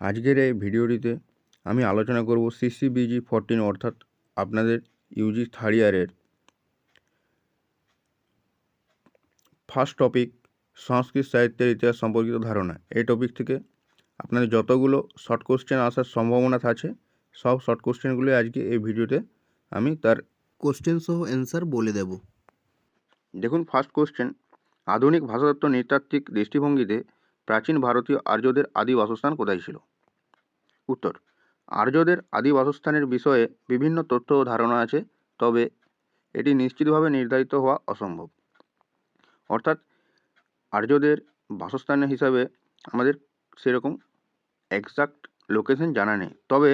আজকের এই ভিডিওটিতে আমি আলোচনা করব সিসিবিজি ফোরটিন অর্থাৎ আপনাদের ইউজি থার্ড ইয়ারের ফার্স্ট টপিক সংস্কৃত সাহিত্যের ইতিহাস সম্পর্কিত ধারণা। এই টপিক থেকে আপনাদের যতগুলো শর্ট কোশ্চেন আসার সম্ভাবনা আছে, সব শর্ট কোশ্চেনগুলো আজকে এই ভিডিওতে আমি তার কোশ্চেন সহ অ্যান্সার বলে দেব। দেখুন ফার্স্ট কোশ্চেন আধুনিক ভাষাতত্ত্ব নৃতাত্ত্বিক দৃষ্টিভঙ্গিতে প্রাচীন ভারতীয় আর্যদের আদি বাসস্থান কোথায় ছিল? উত্তর। আর্যদের আদি বাসস্থানের বিষয়ে বিভিন্ন তথ্য ও ধারণা আছে, তবে এটি নিশ্চিতভাবে নির্ধারিত হওয়া অসম্ভব। অর্থাৎ আর্যদের বাসস্থান হিসাবে আমাদের সেরকম এক্সাক্ট লোকেশন জানা নেই, তবে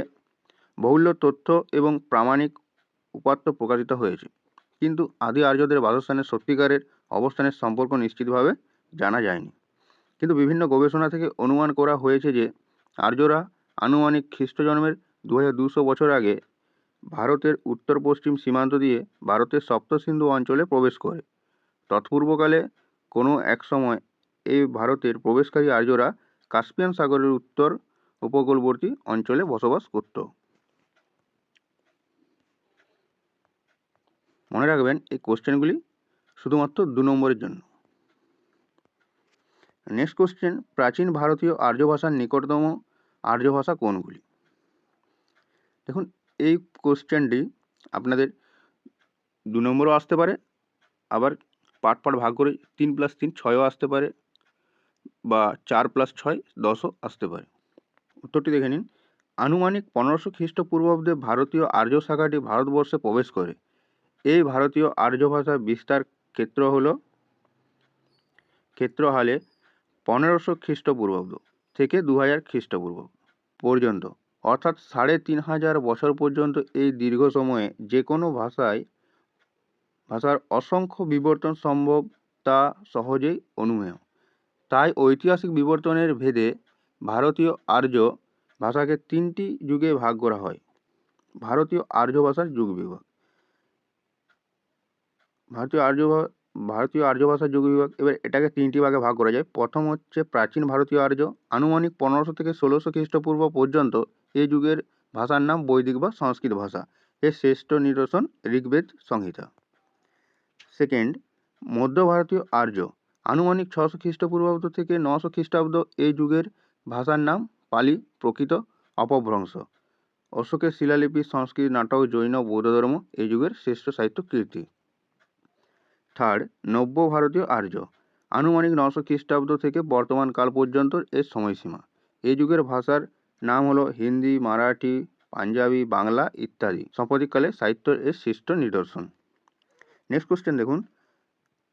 বহুল্য তথ্য এবং প্রামাণিক উপাত্ত প্রকাশিত হয়েছে। কিন্তু আদি আর্যদের বাসস্থানের সত্যিকারের অবস্থানের সম্পর্ক নিশ্চিতভাবে জানা যায়নি। কিন্তু বিভিন্ন গবেষণা থেকে অনুমান করা হয়েছে যে আর্যরা আনুমানিক খ্রিস্ট জন্মের দু হাজার দুশো বছর আগে ভারতের উত্তর পশ্চিম সীমান্ত দিয়ে ভারতের সপ্তসিন্ধু অঞ্চলে প্রবেশ করে। তৎপূর্বকালে কোনো এক সময় এই ভারতের প্রবেশকারী আর্যরা কাস্পিয়ান সাগরের উত্তর উপকূলবর্তী অঞ্চলে বসবাস করত। মনে রাখবেন, এই কোশ্চেনগুলি শুধুমাত্র দু নম্বরের জন্য। নেক্সট কোশ্চেন, প্রাচীন ভারতীয় আর্য ভাষার নিকটতম আর্য ভাষা কোনগুলি? দেখুন, এই কোশ্চেনটি আপনাদের দু নম্বরও আসতে পারে, আবার পার্ট পার্ট ভাগ করে তিন প্লাস তিন, ছয়ও আসতে পারে, বা চার প্লাস ছয়, দশও আসতে পারে। উত্তরটি দেখে নিন। আনুমানিক পনেরোশো খ্রিস্টপূর্বাব্দে ভারতীয় আর্য শাখাটি ভারতবর্ষে প্রবেশ করে। এই ভারতীয় আর্য ভাষার বিস্তার ক্ষেত্র হল, ক্ষেত্র হালে পনেরোশো খ্রিস্টপূর্বাব্দ থেকে দু হাজার খ্রিস্টপূর্ব পর্যন্ত, অর্থাৎ সাড়ে তিন হাজার বছর পর্যন্ত এই দীর্ঘ সময়ে যে কোনো ভাষায়, ভাষার অসংখ্য বিবর্তন সম্ভব তা সহজেই অনুমেয়। তাই ঐতিহাসিক বিবর্তনের ভেদে ভারতীয় আর্য ভাষাকে তিনটি যুগে ভাগ করা হয়। ভারতীয় আর্য ভাষার যুগ বিভাগ। ভারতীয় আর্য ভারতীয় আর্য ভাষার যুগ বিভাগ, এবার এটাকে তিনটি ভাগে ভাগ করা যায়। প্রথম হচ্ছে প্রাচীন ভারতীয় আর্য। আনুমানিক পনেরোশো থেকে ষোলোশো খ্রিস্টপূর্ব পর্যন্ত এই যুগের ভাষার নাম বৈদিক বা সংস্কৃত ভাষা। এর শ্রেষ্ঠ নিদর্শন ঋগ্বেদ সংহিতা। সেকেন্ড মধ্য ভারতীয় আর্য। আনুমানিক ছশো খ্রিস্টপূর্বাব্দ থেকে নশো খ্রিস্টাব্দ এই যুগের ভাষার নাম পালি, প্রকৃত, অপভ্রংশ। অশোকের শিলালিপি, সংস্কৃত, নাটক, জৈন, বৌদ্ধ ধর্ম এই যুগের শ্রেষ্ঠ সাহিত্য কীর্তি। থার্ড নব্য ভারতীয় আর্য। আনুমানিক নশো খ্রিস্টাব্দ থেকে বর্তমান কাল পর্যন্ত এর সময়সীমা। এই যুগের ভাষার নাম হলো হিন্দি, মারাঠি, পাঞ্জাবি, বাংলা ইত্যাদি। সাম্প্রতিককালে সাহিত্যের এর শ্রেষ্ঠ নিদর্শন। নেক্সট কোশ্চেন দেখুন।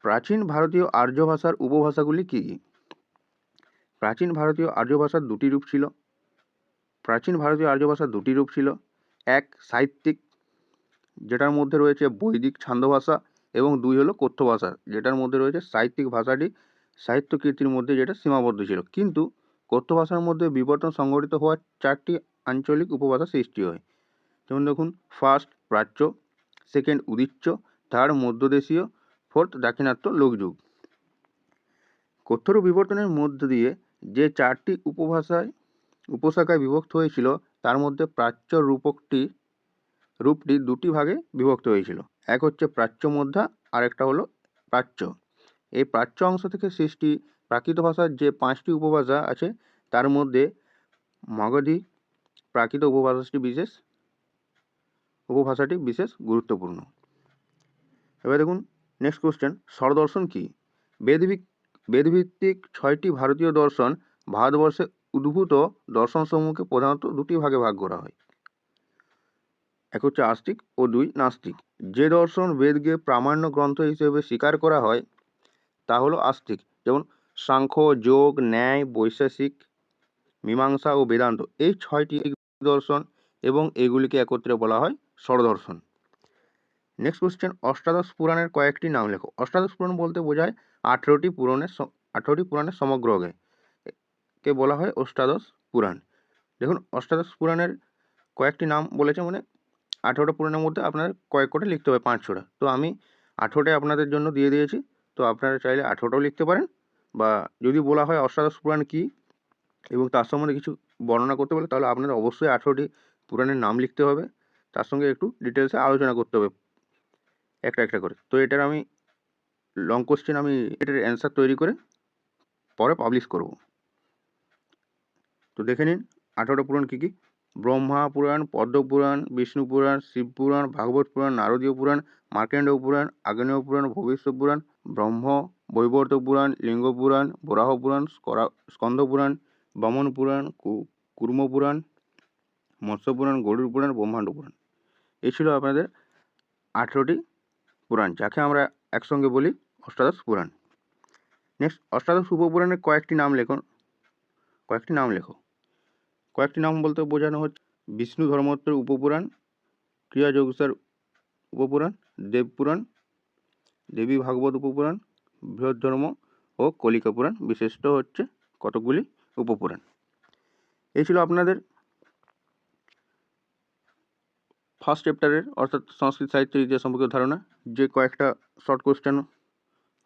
প্রাচীন ভারতীয় আর্য ভাষার উপভাষাগুলি কী কী? প্রাচীন ভারতীয় আর্য ভাষার দুটি রূপ ছিল। প্রাচীন ভারতীয় আর্য ভাষার দুটি রূপ ছিল। এক, সাহিত্যিক, যেটার মধ্যে রয়েছে বৈদিক ছান্দ ভাষা এবং দুই হলো কথ্য ভাষা, যেটার মধ্যে রয়েছে সাহিত্যিক ভাষাটি, সাহিত্য কীর্তির মধ্যে যেটা সীমাবদ্ধ ছিল। কিন্তু কথ্য ভাষার মধ্যে বিবর্তন সংঘটিত হওয়ার চারটি আঞ্চলিক উপভাষা সৃষ্টি হয়। যেমন দেখুন, ফার্স্ট প্রাচ্য, সেকেন্ড উদিচ্য, থার্ড মধ্যদেশীয়, ফোর্থ দাক্ষিণাত্য লোকযুগ। কথ্যরূপ বিবর্তনের মধ্য দিয়ে যে চারটি উপভাষায়, উপশাখায় বিভক্ত হয়েছিল, তার মধ্যে প্রাচ্য রূপকটি, রূপটি দুটি ভাগে বিভক্ত হয়েছিল। এক হচ্ছে প্রাচ্য মধ্যা আর একটা হলো প্রাচ্য। এই প্রাচ্য অংশ থেকে সৃষ্টি প্রাকৃত ভাষার যে পাঁচটি উপভাষা আছে, তার মধ্যে মগধী প্রাকৃত উপভাষাটি বিশেষ উপভাষাটি বিশেষ গুরুত্বপূর্ণ। এবার দেখুন নেক্সট কোশ্চেন স্বরদর্শন কী? বেদভিক, বেদভিত্তিক ছয়টি ভারতীয় দর্শন ভারতবর্ষে উদ্ভূত দর্শনসমূহকে প্রধানত দুটি ভাগে ভাগ করা হয়। এক হচ্ছে আস্তিক ও দুই নাস্তিক। যে দর্শন বেদকে প্রামাণ্য গ্রন্থ হিসেবে স্বীকার করা হয়, তা হলো আস্তিক। যেমন সাংখ্য, যোগ, ন্যায় বৈশেষিক মীমাংসা ও বেদান্ত, এই ছয়টি দর্শন এবং এগুলিকে একত্রে বলা হয় স্বরদর্শন। নেক্সট কোশ্চেন অষ্টাদশ পুরাণের কয়েকটি নাম লেখো। অষ্টাদশ পুরাণ বলতে বোঝায় আঠেরোটি পুরাণের আঠেরোটি পুরাণের সমগ্রকে কে বলা হয় অষ্টাদশ পুরাণ। দেখুন, অষ্টাদশ পুরাণের কয়েকটি নাম বলেছে মানে আঠেরোটা পুরাণের মধ্যে আপনার কয়েক করে লিখতে হবে পাঁচ ছটা তো আমি আঠেরোটাই আপনাদের জন্য দিয়ে দিয়েছি। তো আপনারা চাইলে আঠেরোটাও লিখতে পারেন বা যদি বলা হয় অষ্টাদশ পুরাণ কী এবং তার সম্বন্ধে কিছু বর্ণনা করতে বলে, তাহলে আপনাদের অবশ্যই আঠেরোটি পুরাণের নাম লিখতে হবে। তার সঙ্গে একটু ডিটেলসে আলোচনা করতে হবে। একটা একটা করে। তো এটার আমি লং কোশ্চেন আমি এটার অ্যান্সার তৈরি করে পরে পাবলিশ করব। তো দেখে নিন আঠেরোটা পুরাণ কী কী? ব্রহ্মা পুরাণ, পদ্ম পুরাণ, বিষ্ণু পুরাণ, শিব পুরাণ, ভাগবত পুরাণ, নারদীয় পুরাণ, মার্কেন্ডীয় পুরাণ, আগ্নেয় পুরাণ ভবিষ্যৎ পুরাণ, ব্রহ্ম, বৈবর্ত পুরাণ, লিঙ্গ পুরাণ, বরাহ পুরাণ স্কন্দ পুরাণ, বামন পুরাণ কুর্ম পুরাণ, মৎস্য পুরাণ গরুড় পুরাণ, ব্রহ্মাণ্ড পুরাণ। এই ছিল আপনাদের আঠেরোটি পুরাণ, যাকে আমরা একসঙ্গে বলি অষ্টাদশ পুরাণ। নেক্সট, অষ্টাদশ উপপুরাণের কয়েকটি নাম লেখুন। কয়েকটি নাম লেখো। কয়েকটি নাম বলতে বোঝানো হচ্ছে। বিষ্ণু ধর্মোত্তর উপপুরাণ ক্রিয়া যোগসার উপপুরাণ, দেবপুরাণ, দেবী ভাগবত উপপুরাণ ধর্ম ও কলিকা পুরাণ, বিশিষ্ট হচ্ছে কতকগুলি উপপুরাণ। এই ছিল আপনাদের ফার্স্ট চ্যাপ্টারের অর্থাৎ সংস্কৃত সাহিত্যের ইতিহাস সম্পর্কে ধারণা। যে কয়েকটা শর্ট কোশ্চেন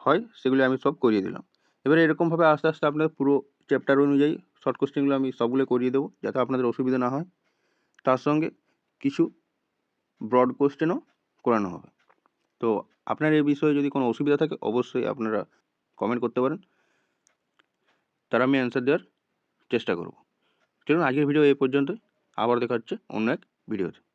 হয়, সেগুলি আমি সব করিয়ে দিলাম। এবারে এরকমভাবে আস্তে আস্তে আপনাদের পুরো চ্যাপ্টার অনুযায়ী শর্ট কোশ্চেনগুলো আমি সবগুলো করিয়ে দেবো, যাতে আপনাদের অসুবিধা না হয়। তার সঙ্গে কিছু ব্রড কোশ্চেনও করানো হবে। তো আপনার এই বিষয়ে যদি কোনো অসুবিধা থাকে, অবশ্যই আপনারা কমেন্ট করতে পারেন। তার আমি অ্যান্সার দেওয়ার চেষ্টা করব। চলুন, আজকের ভিডিও এই পর্যন্তই। আবার দেখা হচ্ছে অন্য এক ভিডিওতে